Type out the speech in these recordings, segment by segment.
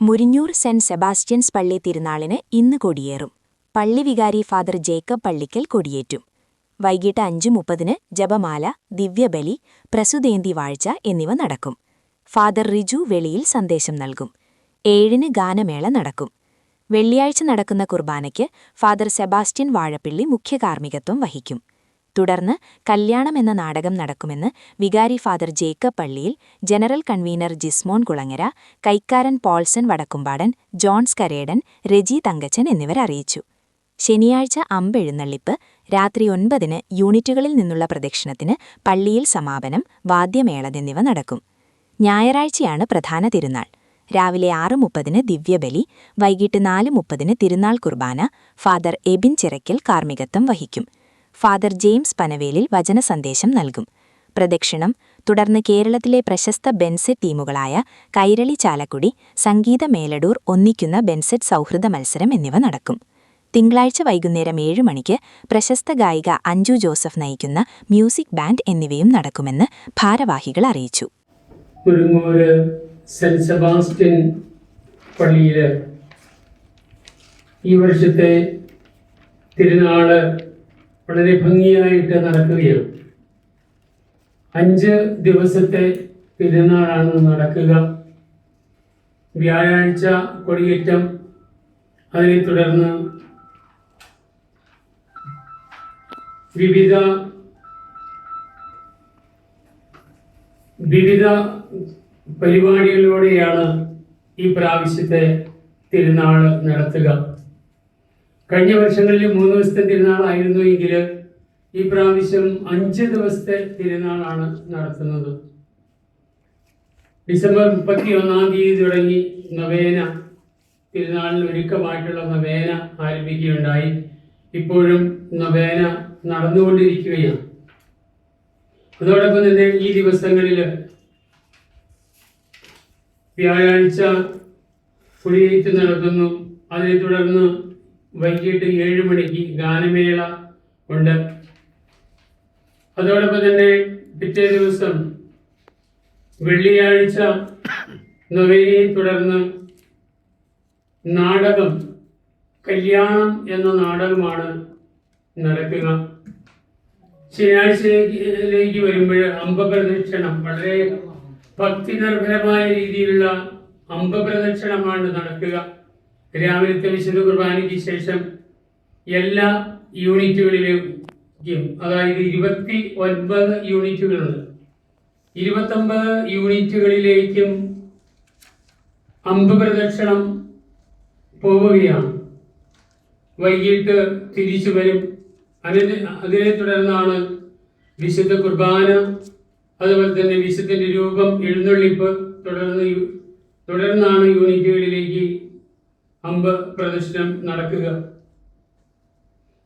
മുരിഞ്ഞൂർ saint Sebastian's പള്ളി തിരുനാളിന് ഇന്ന് കൊടിയേറും. പള്ളി വികാരി ഫാദർ ജേക്കബ് പള്ളിക്കൽ കൊടിയേറ്റും. വൈകിട്ട് അഞ്ചു മുപ്പതിന് ജപമാല ദിവ്യബലി പ്രസുതേന്തി വാഴ്ച എന്നിവ നടക്കും. ഫാദർ റിജു വെളിയിൽ സന്ദേശം നൽകും. ഏഴിന് ഗാനമേള നടക്കും. വെള്ളിയാഴ്ച നടക്കുന്ന കുർബാനയ്ക്ക് ഫാദർ സെബാസ്റ്റ്യൻ വാഴപ്പിള്ളി മുഖ്യകാർമ്മികത്വം വഹിക്കും. തുടർന്ന് കല്യാണം എന്ന നാടകം നടക്കുമെന്ന് വികാരി ഫാദർ ജേക്കബ് പള്ളിയിൽ ജനറൽ കൺവീനർ ജിസ്മോൻ കുളങ്ങര കൈക്കാരൻ പോൾസൺ വടക്കുംപാടൻ ജോൺസ് കരേടൻ രജി തങ്കച്ചൻ എന്നിവർ അറിയിച്ചു. ശനിയാഴ്ച അമ്പെഴുന്നള്ളിപ്പ് രാത്രി ഒൻപതിന് യൂണിറ്റുകളിൽ നിന്നുള്ള പ്രദക്ഷിണത്തിന് പള്ളിയിൽ സമാപനം വാദ്യമേള എന്നിവ നടക്കും. ഞായറാഴ്ചയാണ് പ്രധാന തിരുനാൾ. രാവിലെ ആറ് മുപ്പതിന് ദിവ്യബലി വൈകിട്ട് നാല് മുപ്പതിന് തിരുനാൾ കുർബാന ഫാദർ എബിൻ ചിറയ്ക്കൽ കാർമ്മികത്വം വഹിക്കും. ഫാദർ ജെയിംസ് പനവേലിൽ വചന സന്ദേശം നൽകും. പ്രദക്ഷിണം തുടർന്ന് കേരളത്തിലെ പ്രശസ്ത ബെൻസെറ്റ് ടീമുകളായ കൈരളി ചാലക്കുടി സംഗീത മേലടൂർ ഒന്നിക്കുന്ന ബെൻസെറ്റ് സൗഹൃദ മത്സരം എന്നിവ നടക്കും. തിങ്കളാഴ്ച വൈകുന്നേരം ഏഴ് മണിക്ക് പ്രശസ്ത ഗായിക അഞ്ജു ജോസഫ് നയിക്കുന്ന മ്യൂസിക് ബാൻഡ് എന്നിവയും നടക്കുമെന്ന് ഭാരവാഹികൾ അറിയിച്ചു. സെന്റ് സെബാസ്റ്റ്യൻ പള്ളിയിൽ ഈ വർഷത്തെ തിരുനാൾ വളരെ ഭംഗിയായിട്ട് നടക്കുകയാണ്. അഞ്ച് ദിവസത്തെ പെരുന്നാളാണ് നടക്കുക. വ്യാഴാഴ്ച കൊടിയേറ്റം. അതിനെ തുടർന്ന് വിവിധ വിവിധ പരിപാടികളിലൂടെയാണ് ഈ പ്രാവശ്യത്തെ തിരുനാൾ നടത്തുക. കഴിഞ്ഞ വർഷങ്ങളിൽ മൂന്ന് ദിവസത്തെ തിരുനാളായിരുന്നു എങ്കിൽ ഈ പ്രാവശ്യം അഞ്ച് ദിവസത്തെ തിരുനാളാണ് നടത്തുന്നത്. ഡിസംബർ മുപ്പത്തി ഒന്നാം തീയതി തുടങ്ങി നവേന. തിരുനാളിന് ഒരുക്കമായിട്ടുള്ള നവേന ആരംഭിക്കുകയുണ്ടായി. ഇപ്പോഴും നവേന നടന്നുകൊണ്ടിരിക്കുകയാണ്. അതോടൊപ്പം തന്നെ ഈ ദിവസങ്ങളിൽ വ്യാഴാഴ്ച കുടിയേറ്റ് നടക്കുന്നു അതിനെ തുടർന്ന് വൈകിട്ട് ഏഴ് മണിക്ക് ഗാനമേള ഉണ്ട്. അതോടൊപ്പം തന്നെ പിറ്റേ ദിവസം വെള്ളിയാഴ്ച നൊവേനയെ തുടർന്ന് നാടകം കല്യാണം എന്ന നാടകമാണ് നടക്കുക. ശനിയാഴ്ചയിലേക്ക് വരുമ്പോൾ അമ്പപ്രദക്ഷിണം വളരെ ഭക്തി നിർഭരമായ രീതിയിലുള്ള അമ്പപ്രദക്ഷിണമാണ് നടക്കുക. രാവിലത്തെ വിശുദ്ധ കുർബാനയ്ക്ക് ശേഷം എല്ലാ യൂണിറ്റുകളിലേക്കും അതായത് ഇരുപത്തി ഒൻപത് യൂണിറ്റുകളുണ്ട്. ഇരുപത്തൊമ്പത് യൂണിറ്റുകളിലേക്കും അമ്പ് പ്രദക്ഷിണം പോവുകയാണ്. വൈകിട്ട് തിരിച്ചു വരും. അതിന് അതിനെ തുടർന്നാണ് വിശുദ്ധ കുർബാന അതുപോലെ തന്നെ വിശുദ്ധന്റെ രൂപം എഴുന്നള്ളിപ്പ് തുടർന്ന് തുടർന്നാണ് യൂണിറ്റുകളിലേക്ക് അമ്പ് പ്രദർശനം നടക്കുക.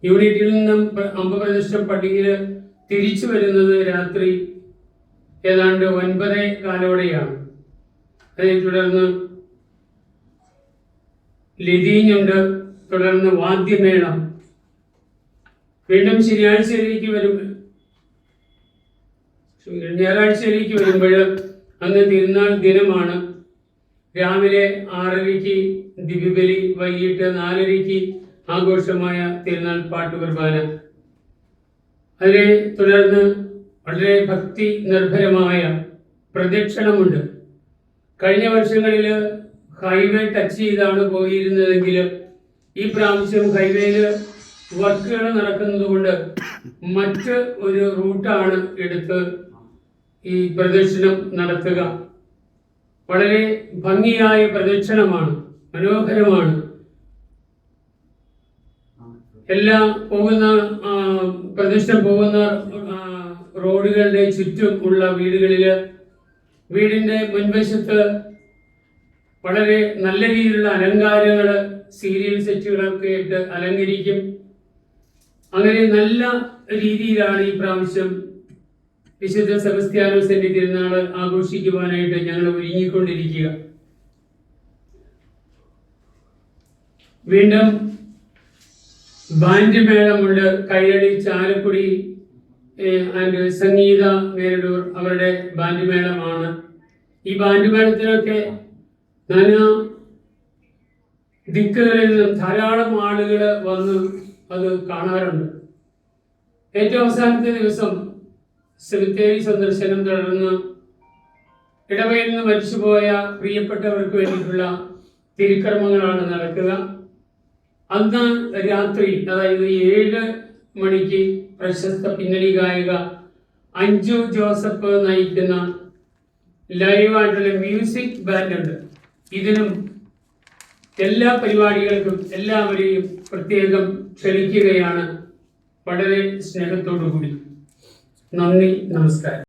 യൂണിറ്റിൽ നിന്നും അമ്പ് പ്രദർശനം പട്ടികയിൽ തിരിച്ചു വരുന്നത് രാത്രി ഏതാണ്ട് ഒൻപതേ കാലോടെയാണ്. അതിനെ തുടർന്ന് ലതീഞ്ഞുണ്ട് തുടർന്ന് വാദ്യമേളം. വീണ്ടും ശനിയാഴ്ചയിലേക്ക് വരും. ഞായറാഴ്ചയിലേക്ക് വരുമ്പോൾ അന്ന് തിരുനാൾ ദിനമാണ്. രാവിലെ ആറരയ്ക്ക് ദിവ്യബലി വൈകിട്ട് നാലരയ്ക്ക് ആഘോഷമായ തിരുനാൾ പാട്ട് കുർബാന. അതിനെ തുടർന്ന് വളരെ ഭക്തി നിർഭരമായ പ്രദക്ഷിണമുണ്ട്. കഴിഞ്ഞ വർഷങ്ങളിൽ ഹൈവേ ടച്ച് ചെയ്താണ് പോയിരുന്നതെങ്കിൽ ഈ പ്രാവശ്യം ഹൈവേയിൽ വർക്കുകൾ നടക്കുന്നത് കൊണ്ട് മറ്റ് ഒരു റൂട്ടാണ് എടുത്ത് ഈ പ്രദക്ഷിണം നടത്തുക. വളരെ ഭംഗിയായ പ്രദക്ഷിണമാണ് മനോഹരമാണ്. എല്ലാ പോകുന്ന പ്രദക്ഷിണം പോകുന്ന റോഡുകളുടെ ചുറ്റും ഉള്ള വീടുകളിൽ വീടിന്റെ മുൻവശത്ത് വളരെ നല്ല രീതിയിലുള്ള അലങ്കാരങ്ങൾ സീരിയൽ സെറ്റുകളൊക്കെ ഇട്ട് അലങ്കരിക്കും. അങ്ങനെ നല്ല രീതിയിലാണ് ഈ പ്രാവശ്യം വിശുദ്ധ സെബസ്ത്യാനോസിന്റെ തിരുനാൾ ആഘോഷിക്കുവാനായിട്ട് ഞങ്ങൾ ഒരുങ്ങിക്കൊണ്ടിരിക്കുക. വീണ്ടും ബാൻഡ് മേളമുണ്ട്. കൈയടി ചാലക്കുടി ആൻഡ് സംഗീത മേലൂർ അവരുടെ ബാൻഡ് മേളമാണ്. ഈ ബാൻഡ് മേളത്തിലൊക്കെ നാനാ ദിക്കുകളിൽ നിന്നും ധാരാളം ആളുകൾ വന്ന് അത് കാണാറുണ്ട്. ഏറ്റവും അവസാനത്തെ ദിവസം സെമിത്തേരി സന്ദർശനം തുടർന്ന് ഇടവയിൽ നിന്ന് മരിച്ചുപോയ പ്രിയപ്പെട്ടവർക്ക് വേണ്ടിയിട്ടുള്ള തിരുക്കർമ്മങ്ങളാണ് നടക്കുക. അന്ന് രാത്രി അതായത് ഏഴ് മണിക്ക് പ്രശസ്ത പിന്നണി ഗായിക അഞ്ജു ജോസഫ് നയിക്കുന്ന ലൈവായിട്ടുള്ള മ്യൂസിക് ബാൻഡ് ഉണ്ട്. ഇതിനും എല്ലാ പരിപാടികൾക്കും എല്ലാവരെയും പ്രത്യേകം ക്ഷണിക്കുകയാണ്. വളരെ സ്നേഹത്തോടു കൂടി നന്ദി നമസ്കാരം.